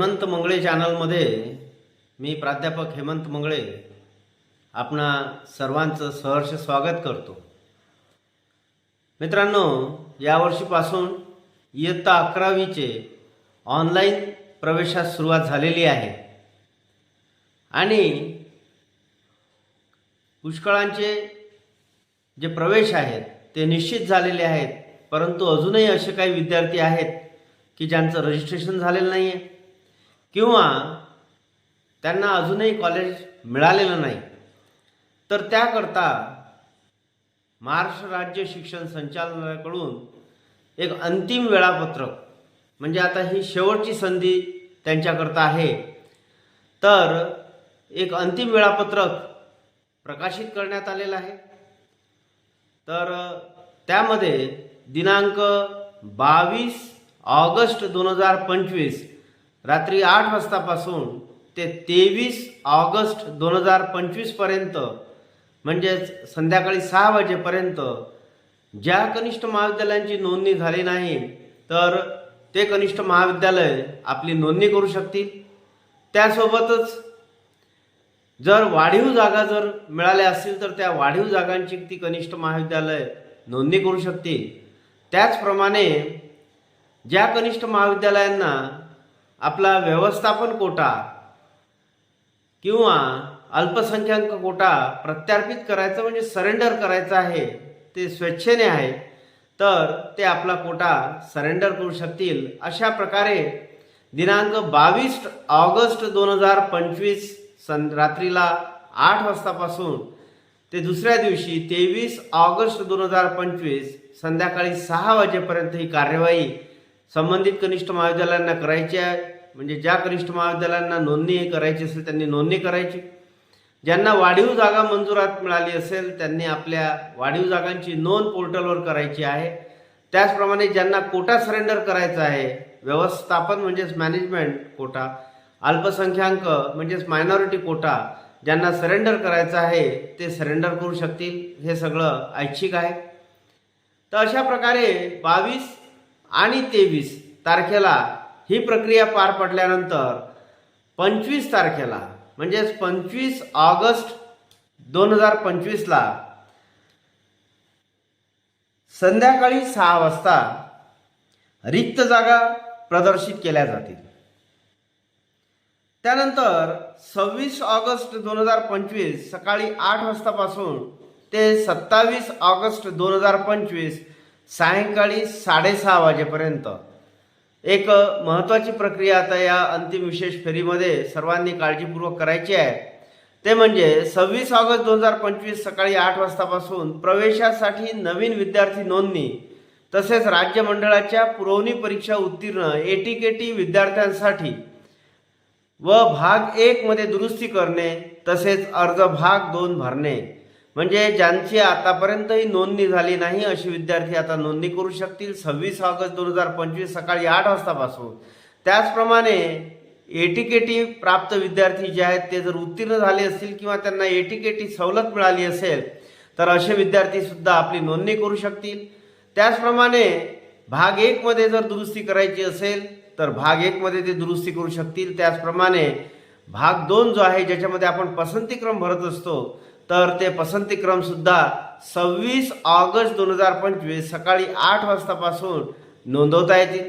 हेमंत मंगळे चॅनलमध्ये मी प्राध्यापक हेमंत मंगळे आपणा सर्वांचं सहर्ष स्वागत करतो. मित्रांनो यावर्षीपासून इयत्ता अकरावीचे ऑनलाईन प्रवेशास सुरुवात झालेली आहे. आणि पुष्कळांचे जे प्रवेश आहेत ते निश्चित झालेले आहेत. परंतु अजूनही असे काही विद्यार्थी आहेत की ज्यांचं रजिस्ट्रेशन झालेलं नाही आहे किंवा त्यांना अजूनही कॉलेज मिळालेलं नाही तर त्याकरता महाराष्ट्र राज्य शिक्षण संचालनालयाकडून एक अंतिम वेळापत्रक म्हणजे आता ही शेवटची संधी त्यांच्याकरता आहे तर एक अंतिम वेळापत्रक प्रकाशित करण्यात आलेलं आहे. तर त्यामध्ये दिनांक बावीस ऑगस्ट दोन हजार पंचवीस रात्री आठ वाजतापासून ते तेवीस ऑगस्ट दोन हजार पंचवीसपर्यंत म्हणजेच संध्याकाळी सहा वाजेपर्यंत ज्या कनिष्ठ महाविद्यालयांची नोंदणी झाली नाही तर ते कनिष्ठ महाविद्यालय आपली नोंदणी करू शकतील. त्यासोबतच जर वाढीव जागा जर मिळाल्या असतील तर त्या वाढीव जागांची ती कनिष्ठ महाविद्यालय नोंदणी करू शकतील. त्याचप्रमाणे ज्या कनिष्ठ महाविद्यालयांना आपला व्यवस्थापन कोटा किंवा अल्पसंख्याक कोटा प्रत्यार्पित करायचं म्हणजे सरेंडर करायचं आहे ते स्वेच्छेने आहे तर ते आपला कोटा सरेंडर करू शकतील. अशा प्रकारे दिनांक बावीस ऑगस्ट दोन हजार पंचवीस सं रात्रीला आठ वाजतापासून ते दुसऱ्या दिवशी तेवीस ऑगस्ट दोन हजार पंचवीस संध्याकाळी सहा वाजेपर्यंत ही कार्यवाही संबंधित कनिष्ठ महाविद्यालयांना करायची आहे. म्हणजे ज्या कनिष्ठ महाविद्यालयांना नोंदणी करायची असेल त्यांनी नोंदणी करायची. ज्यांना वाढीव जागा मंजुरात मिळाली असेल त्यांनी आपल्या वाढीव जागांची नोंद पोर्टलवर करायची आहे. त्याचप्रमाणे ज्यांना कोटा सरेंडर करायचा आहे व्यवस्थापन म्हणजेच मॅनेजमेंट कोटा अल्पसंख्याक म्हणजेच मायनॉरिटी कोटा ज्यांना सरेंडर करायचं आहे ते सरेंडर करू शकतील हे सगळं ऐच्छिक आहे. तर अशा प्रकारे बावीस आणि तेवीस तारखेला ही प्रक्रिया पार पडल्यानंतर पंचवीस तारखेला म्हणजेच पंचवीस ऑगस्ट दोन हजार पंचवीसला संध्याकाळी सहा वाजता रिक्त जागा प्रदर्शित केल्या जातील. त्यानंतर सव्वीस ऑगस्ट दोन हजार पंचवीस सकाळी आठ वाजतापासून ते सत्तावीस ऑगस्ट दोन हजार पंचवीस सायंकाळी साडेसहा वाजेपर्यंत. एक महत्त्वाची प्रक्रिया आता या अंतिम विशेष फेरीमध्ये सर्वांनी काळजीपूर्वक करायची आहे. ते म्हणजे सव्वीस ऑगस्ट दोन हजार पंचवीस सकाळी आठ वाजतापासून प्रवेशासाठी नवीन विद्यार्थी नोंदणी तसेच राज्य मंडळाच्या पुरवणी परीक्षा उत्तीर्ण ए टी के टी विद्यार्थ्यांसाठी व भाग एक मध्ये दुरुस्ती करणे तसेच अर्ज भाग दोन भरणे. म्हणजे ज्यांची आतापर्यंतही नोंदणी झाली नाही अशी विद्यार्थी आता नोंदणी करू शकतील. सव्वीस ऑगस्ट दोन हजार पंचवीस सकाळी आठ वाजतापासून. त्याचप्रमाणे एटीकेटी प्राप्त विद्यार्थी जे आहेत ते जर उत्तीर्ण झाले असतील किंवा त्यांना एटीकेटी सवलत मिळाली असेल तर असे विद्यार्थी सुद्धा आपली नोंदणी करू शकतील. त्याचप्रमाणे भाग एकमध्ये जर दुरुस्ती करायची असेल तर भाग एकमध्ये ते दुरुस्ती करू शकतील. त्याचप्रमाणे भाग दोन जो आहे ज्याच्यामध्ये आपण पसंतीक्रम भरत असतो तर ते पसंतीक्रम सुद्धा सव्वीस ऑगस्ट दोन हजार पंचवीस सकाळी आठ वाजतापासून नोंदवता येतील.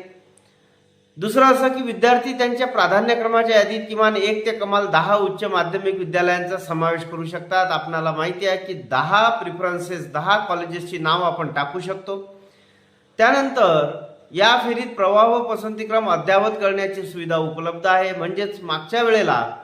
दुसरं असं की विद्यार्थी त्यांच्या प्राधान्यक्रमाच्या यादीत किमान एक ते कमाल दहा उच्च माध्यमिक विद्यालयांचा समावेश करू शकतात. आपणाला माहिती आहे की दहा प्रिफरन्सेस दहा कॉलेजेसची नाव आपण टाकू शकतो. त्यानंतर या फेरीत प्रवाह व पसंतीक्रम अद्यावत करण्याची सुविधा उपलब्ध आहे. म्हणजेच मागच्या वेळेला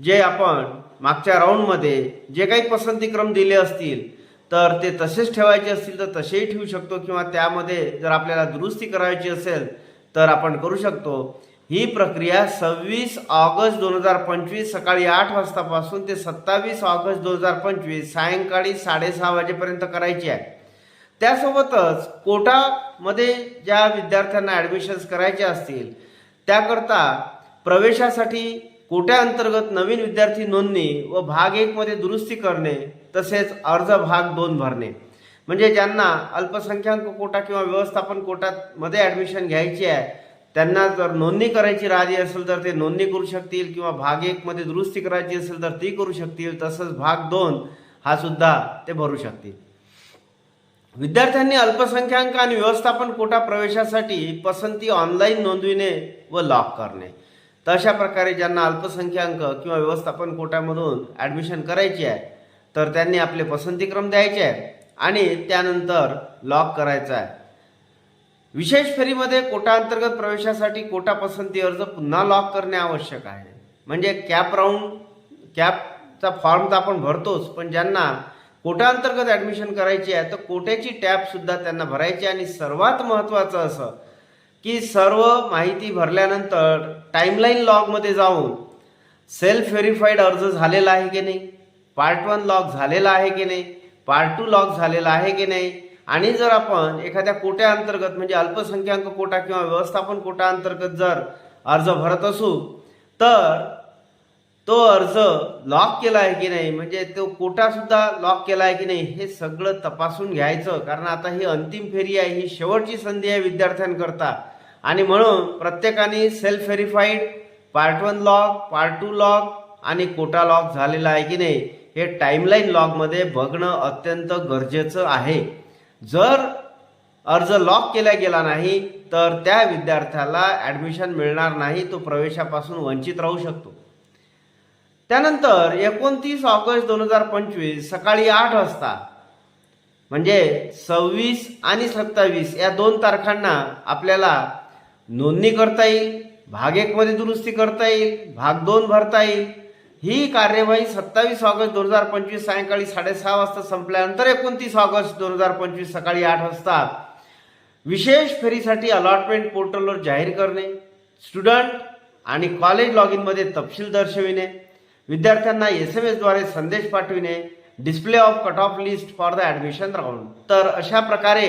जे आपण मागच्या राऊंडमध्ये जे काही पसंतीक्रम दिले असतील तर ते तसेच ठेवायचे असतील तर तसेही ठेवू शकतो. किंवा त्यामध्ये जर आपल्याला दुरुस्ती करायची असेल तर आपण करू शकतो. ही प्रक्रिया सव्वीस ऑगस्ट दोन हजार पंचवीस सकाळी आठ वाजतापासून ते सत्तावीस ऑगस्ट दोन हजार पंचवीस सायंकाळी साडेसहा वाजेपर्यंत करायची आहे. त्यासोबतच कोटामध्ये ज्या विद्यार्थ्यांना ॲडमिशन्स करायचे असतील त्याकरता प्रवेशासाठी कोट्याअंतर्गत नवीन विद्यार्थी नोंदणी व भाग एकमध्ये दुरुस्ती करणे तसेच अर्ज भाग दोन भरणे. म्हणजे ज्यांना अल्पसंख्याक कोटा किंवा व्यवस्थापन कोटामध्ये ॲडमिशन घ्यायची आहे त्यांना जर नोंदणी करायची राहिली असेल तर ते नोंदणी करू शकतील किंवा भाग एक मध्ये दुरुस्ती करायची असेल तर ती करू शकतील तसंच भाग दोन हा सुद्धा ते भरू शकतील. विद्यार्थ्यांनी अल्पसंख्याक आणि व्यवस्थापन कोटा प्रवेशासाठी पसंती ऑनलाईन नोंदविणे व लॉक करणे. तर अशा प्रकारे ज्यांना अल्पसंख्याक किंवा व्यवस्थापन कोट्यामधून ॲडमिशन करायची आहे तर त्यांनी आपले पसंतीक्रम द्यायचे आहे आणि त्यानंतर लॉक करायचा आहे. विशेष फेरीमध्ये कोटा अंतर्गत प्रवेशासाठी कोटा पसंती अर्ज पुन्हा लॉक करणे आवश्यक आहे. म्हणजे कॅप राऊंड कॅपचा फॉर्म तर आपण भरतोच पण ज्यांना कोटा अंतर्गत ॲडमिशन करायची आहे तर कोट्याची टॅबसुद्धा त्यांना भरायची आहे. आणि सर्वात महत्त्वाचं असं की सर्व माहिती भरल्यानंतर टाईमलाईन लॉगमध्ये जाऊन सेल्फ व्हेरीफाईड अर्ज झालेला आहे की नाही? पार्ट वन लॉक झालेला आहे की नाही? पार्ट टू लॉक झालेला आहे की नाही? आणि जर आपण एखाद्या कोट्या अंतर्गत म्हणजे अल्पसंख्याक कोटा किंवा व्यवस्थापन कोटाअंतर्गत जर अर्ज भरत असू तर तो अर्ज लॉक केला आहे की नाही? म्हणजे तो कोटासुद्धा लॉक केला आहे की नाही? हे सगळं तपासून घ्यायचं. कारण आता ही अंतिम फेरी आहे ही शेवटची संधी आहे विद्यार्थ्यांकरता. आणि म्हणून प्रत्येकाने self verified part one lock part two lock आणि कोटा लॉक झालेला आहे की नाही हे टाईमलाईन लॉगमध्ये बघणं अत्यंत गरजेचं आहे. जर अर्ज लॉक केला गेला नाही तर त्या विद्यार्थ्याला ॲडमिशन मिळणार नाही तो प्रवेशापासून वंचित राहू शकतो. त्यानंतर एकोणतीस ऑगस्ट दोन हजार पंचवीस सकाळी आठ वाजता म्हणजे सव्वीस आणि सत्तावीस या दोन तारखांना आपल्याला नोंदणी करता येईल भाग एकमध्ये दुरुस्ती करता येईल भाग दोन भरता येईल. ही कार्यवाही सत्तावीस ऑगस्ट दोन हजार पंचवीस सायंकाळी साडेसहा वाजता संपल्यानंतर एकोणतीस ऑगस्ट दोन हजार पंचवीस सकाळी आठ वाजता. विशेष फेरीसाठी अलॉटमेंट पोर्टलवर जाहीर करणे स्टुडंट आणि कॉलेज लॉग इनमध्ये तपशील दर्शविणे विद्यार्थ्यांना एस एम एसद्वारे संदेश पाठविणे display of cut off list for the admission round तर अशा प्रकारे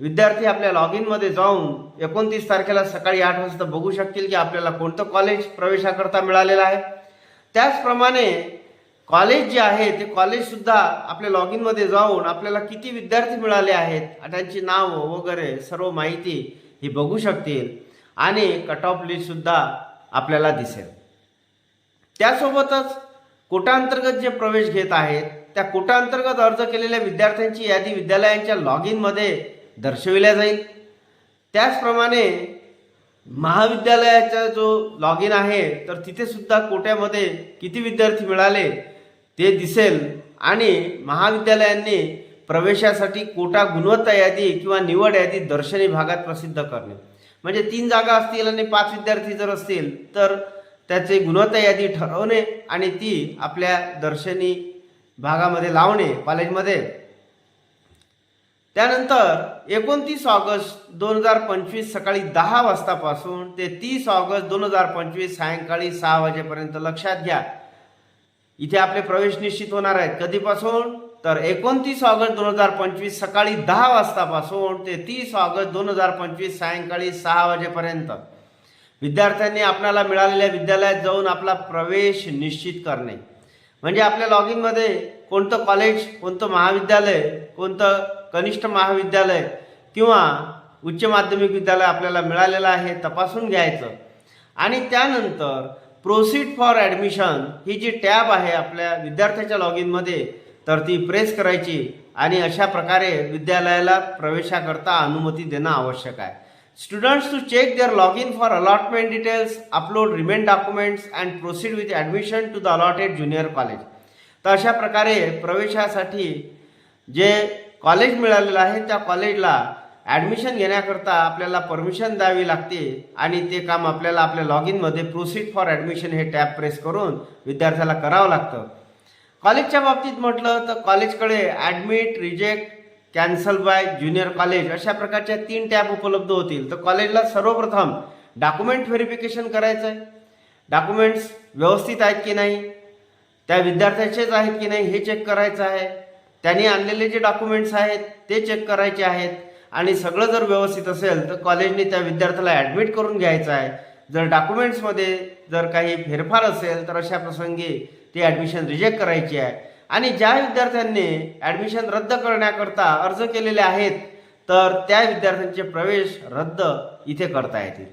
विद्यार्थी आपल्या लॉग इनमध्ये जाऊन एकोणतीस तारखेला सकाळी आठ वाजता बघू शकतील की आपल्याला कोणतं कॉलेज प्रवेशाकरता मिळालेलं आहे. त्याचप्रमाणे कॉलेज जे आहे ते कॉलेजसुद्धा आपल्या लॉग इनमध्ये जाऊन आपल्याला किती विद्यार्थी मिळाले आहेत त्यांची नावं वगैरे सर्व माहिती ही बघू शकतील आणि कट ऑफ लिस्टसुद्धा आपल्याला दिसेल. त्यासोबतच कोटांतर्गत जे प्रवेश घेत आहेत त्या कोटांतर्गत अर्ज केलेल्या विद्यार्थ्यांची यादी विद्यालयांच्या लॉग इनमध्ये दर्शविल्या जाईल. त्याचप्रमाणे महाविद्यालयाचा जो लॉग इन आहे तर तिथे सुद्धा कोट्यामध्ये किती विद्यार्थी मिळाले ते दिसेल. आणि महाविद्यालयांनी प्रवेशासाठी कोटा गुणवत्ता यादी किंवा निवड यादी दर्शनी भागात प्रसिद्ध करणे. म्हणजे तीन जागा असतील आणि पाच विद्यार्थी जर असतील तर त्याचे गुणवत्ता यादी ठरवणे आणि ती आपल्या दर्शनी भागामध्ये लावणे कॉलेजमध्ये त्यानंतर एकोणतीस ऑगस्ट दोन हजार पंचवीस सकाळी दहा वाजतापासून ते तीस ऑगस्ट दोन हजार पंचवीस सायंकाळी सहा वाजेपर्यंत लक्षात घ्या. इथे आपले प्रवेश निश्चित होणार आहेत. कधीपासून? तर एकोणतीस ऑगस्ट दोन हजार पंचवीस सकाळी दहा वाजतापासून ते तीस ऑगस्ट दोन हजार पंचवीस सायंकाळी सहा वाजेपर्यंत. विद्यार्थ्यांनी आपल्याला मिळालेल्या विद्यालयात जाऊन आपला प्रवेश निश्चित करणे. म्हणजे आपल्या लॉग इनमध्ये कोणतं कॉलेज कोणतं महाविद्यालय कोणतं कनिष्ठ महाविद्यालय किंवा उच्च माध्यमिक विद्यालय आपल्याला मिळालेलं आहे तपासून घ्यायचं. आणि त्यानंतर प्रोसीड फॉर ॲडमिशन ही जी टॅब आहे आपल्या विद्यार्थ्याच्या लॉग इनमध्ये तर ती प्रेस करायची आणि अशा प्रकारे विद्यालयाला प्रवेशाकरता अनुमती देणं आवश्यक आहे. Students to check their log in for allotment details upload remain documents and proceed with admission to the allotted junior college तर अशा प्रकारे प्रवेशासाठी जे कॉलेज मिळालेलं आहे त्या कॉलेजला ॲडमिशन घेण्याकरता आपल्याला परमिशन द्यावी लागते आणि ते काम आपल्याला आपल्या लॉग इनमध्ये प्रोसीड फॉर ॲडमिशन हे टॅब प्रेस करून विद्यार्थ्याला करावं लागतं. कॉलेजच्या बाबतीत म्हटलं तर कॉलेजकडे admit reject cancel by junior college अशा प्रकारच्या तीन टॅब उपलब्ध होतील. तर कॉलेजला सर्वप्रथम डॉक्युमेंट व्हेरिफिकेशन करायचं आहे डॉक्युमेंट्स व्यवस्थित आहेत की नाही? त्या विद्यार्थ्याचेच आहेत की नाही हे चेक करायचं आहे. त्यांनी आणलेले जे डॉक्युमेंट्स आहेत ते चेक करायचे आहेत. आणि सगळं जर व्यवस्थित असेल तर कॉलेजने त्या विद्यार्थ्याला ॲडमिट करून घ्यायचं आहे. जर डॉक्युमेंट्समध्ये जर काही फेरफार असेल तर अशा प्रसंगी ती ॲडमिशन रिजेक्ट करायची आहे. आणि ज्या विद्यार्थ्यांनी ॲडमिशन रद्द करण्याकरता अर्ज केलेले आहेत तर त्या विद्यार्थ्यांचे प्रवेश रद्द इथे करता येतील.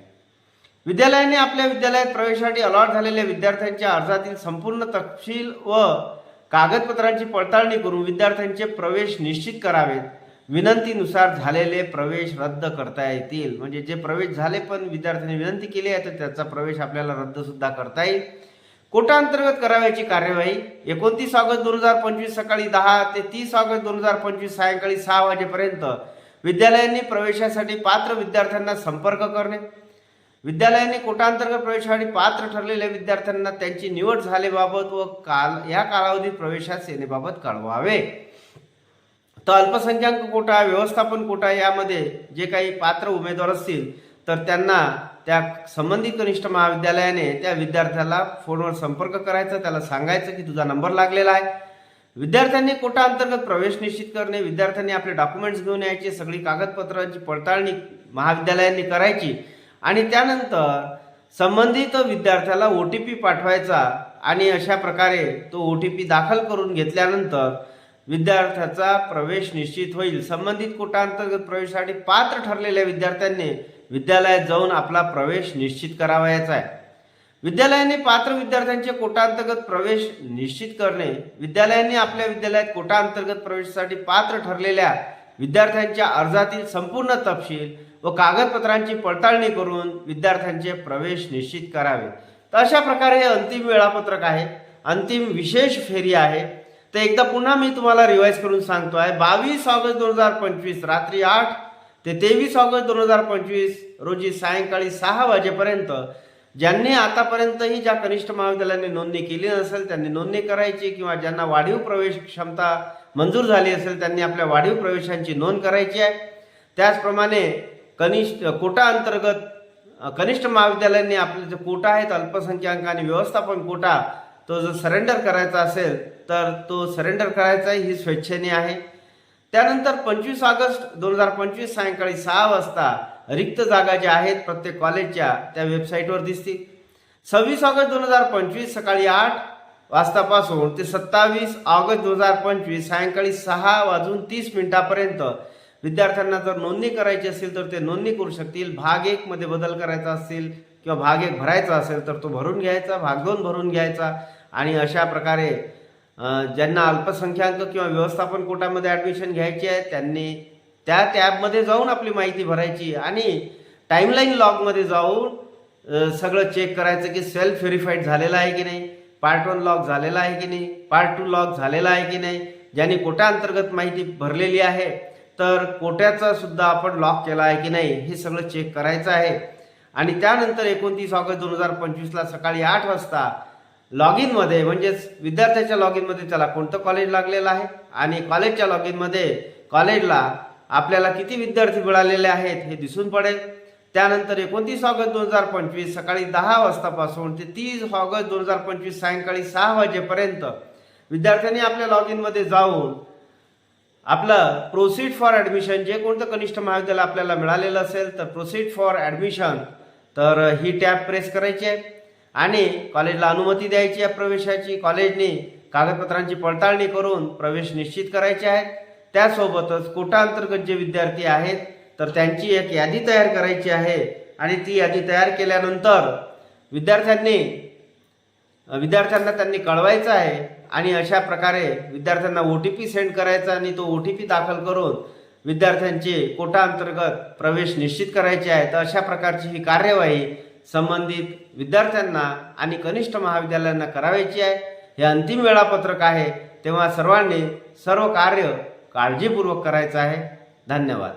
विद्यालयाने आपल्या विद्यालयात प्रवेशासाठी अलॉट झालेल्या विद्यार्थ्यांच्या अर्जातील संपूर्ण तपशील व कागदपत्रांची पडताळणी करून विद्यार्थ्यांचे प्रवेश निश्चित करावेत. विनंतीनुसार झालेले प्रवेश रद्द करता येतील. म्हणजे जे प्रवेश झाले पण विद्यार्थ्यांनी विनंती केली आहे तर त्याचा प्रवेश आपल्याला रद्द सुद्धा करता येईल. कोटा अंतर्गत करावयाची कार्यवाही एकोणतीस ऑगस्ट दोन हजार पंचवीस सकाळी दहा ते तीस ऑगस्ट दोन हजार पंचवीस सायंकाळी सहा वाजेपर्यंत विद्यालयांनी प्रवेशासाठी पात्र विद्यार्थ्यांना संपर्क करणे विद्यालयाने कोटांतर्गत प्रवेशासाठी पात्र ठरलेल्या विद्यार्थ्यांना त्यांची निवड झाल्याबाबत व काल या कालावधीत प्रवेशात सेनेबाबत कळवावे. तर अल्पसंख्याक कोटा व्यवस्थापन कोटा यामध्ये जे काही पात्र उमेदवार असतील तर त्यांना त्या संबंधित कनिष्ठ महाविद्यालयाने त्या विद्यार्थ्याला फोनवर संपर्क करायचा त्याला सांगायचं की तुझा नंबर लागलेला आहे. विद्यार्थ्यांनी कोटा अंतर्गत प्रवेश निश्चित करणे विद्यार्थ्यांनी आपले डॉक्युमेंट्स घेऊन यायचे सगळी कागदपत्रांची पडताळणी महाविद्यालयांनी करायची. आणि त्यानंतर संबंधित विद्यार्थ्याला ओ टी पी पाठवायचा आणि अशा प्रकारे तो ओ टी पी दाखल करून घेतल्यानंतर विद्यार्थ्याचा प्रवेश निश्चित होईल. संबंधित कोटांतर्गत प्रवेशासाठी पात्र ठरलेल्या विद्यार्थ्यांनी विद्यालयात जाऊन आपला प्रवेश निश्चित करावयाचा आहे. विद्यालयाने पात्र विद्यार्थ्यांचे कोटांतर्गत प्रवेश निश्चित करणे विद्यालयांनी आपल्या विद्यालयात कोटांतर्गत प्रवेशासाठी पात्र ठरलेल्या विद्यार्थ्यांच्या अर्जातील संपूर्ण तपशील व कागदपत्रांची पडताळणी करून विद्यार्थ्यांचे प्रवेश निश्चित करावे. तर अशा प्रकारे हे अंतिम वेळापत्रक आहे. अंतिम विशेष फेरी आहे. तर एकदा पुन्हा मी तुम्हाला रिवाईज करून सांगतो आहे बावीस ऑगस्ट दोन हजार पंचवीस रात्री आठ ते तेवीस ऑगस्ट दोन हजार पंचवीस रोजी सायंकाळी सहा वाजेपर्यंत ज्यांनी आतापर्यंतही ज्या कनिष्ठ महाविद्यालयाने नोंदणी केली नसेल त्यांनी नोंदणी करायची किंवा ज्यांना वाढीव प्रवेश क्षमता मंजूर झाली असेल त्यांनी आपल्या वाढीव प्रवेशांची नोंद करायची आहे. त्याचप्रमाणे कनिष्ठ कोटा अंतर्गत कनिष्ठ महाविद्यालयांनी आपले जे कोटा आहेत अल्पसंख्याक आणि व्यवस्थापन कोटा तो जर सरेंडर करायचा असेल तर तो सरेंडर करायचा ही स्वेच्छेने आहे. त्यानंतर पंचवीस ऑगस्ट दोन हजार पंचवीस सायंकाळी सहा वाजता रिक्त जागा ज्या आहेत प्रत्येक कॉलेजच्या त्या वेबसाईटवर दिसतील. सव्वीस ऑगस्ट दोन हजार पंचवीस सकाळी आठ वाजतापासून ते सत्तावीस ऑगस्ट दोन हजार पंचवीस सायंकाळी सहा वाजून तीस मिनिटापर्यंत विद्यार्थ्यांना जर नोंदणी करायची असेल तर ते नोंदणी करू शकतील. भाग एकमध्ये बदल करायचा असेल किंवा भाग एक भरायचा असेल तर तो भरून घ्यायचा भाग दोन भरून घ्यायचा आणि अशा प्रकारे ज्यांना अल्पसंख्याक किंवा व्यवस्थापन कोटामध्ये ॲडमिशन घ्यायची आहे त्यांनी त्या टॅबमध्ये जाऊन आपली माहिती भरायची आणि टाईमलाईन लॉगमध्ये जाऊन सगळं चेक करायचं की सेल्फ व्हेरीफाईड झालेलं आहे की नाही पार्ट वन लॉग झालेला आहे की नाही पार्ट टू लॉग झालेला आहे की नाही ज्यांनी कोटा अंतर्गत माहिती भरलेली आहे. तर कोट्याचा सुद्धा आपण लॉक केला आहे की नाही हे सगळं चेक करायचं आहे. आणि त्यानंतर एकोणतीस ऑगस्ट दोन हजार पंचवीसला सकाळी आठ वाजता लॉग इनमध्ये म्हणजेच विद्यार्थ्याच्या लॉग इनमध्ये त्याला कोणतं कॉलेज लागलेलं आहे? आणि कॉलेजच्या लॉग इनमध्ये कॉलेजला आपल्याला किती विद्यार्थी मिळालेले आहेत हे दिसून पडेल. त्यानंतर एकोणतीस ऑगस्ट दोन हजार पंचवीस सकाळी दहा वाजतापासून ते तीस ऑगस्ट दोन हजार पंचवीस सायंकाळी सहा वाजेपर्यंत विद्यार्थ्यांनी आपल्या लॉग इनमध्ये जाऊन आपलं प्रोसीड फॉर ॲडमिशन जे कोणतं कनिष्ठ महाविद्यालय आपल्याला मिळालेलं असेल तर प्रोसीड फॉर ॲडमिशन तर ही टॅब प्रेस करायची आहे. आणि कॉलेजला अनुमती द्यायची आहे प्रवेशाची. कॉलेजने कागदपत्रांची पडताळणी करून प्रवेश निश्चित करायचे आहेत. त्यासोबतच कोटा अंतर्गत जे विद्यार्थी आहेत तर त्यांची एक यादी तयार करायची आहे. आणि ती यादी तयार केल्यानंतर विद्यार्थ्यांनी विद्यार्थ्यांना त्यांनी कळवायचं आहे आणि अशा प्रकारे विद्यार्थ्यांना ओ टी पी सेंड करायचा आणि तो ओ टी पी दाखल करून विद्यार्थ्यांचे कोटा अंतर्गत प्रवेश निश्चित करायचे आहे तर अशा प्रकारची ही कार्यवाही संबंधित विद्यार्थ्यांना आणि कनिष्ठ महाविद्यालयांना करावायची आहे. हे अंतिम वेळापत्रक आहे. तेव्हा सर्वांनी सर्व कार्य काळजीपूर्वक करायचं आहे. धन्यवाद.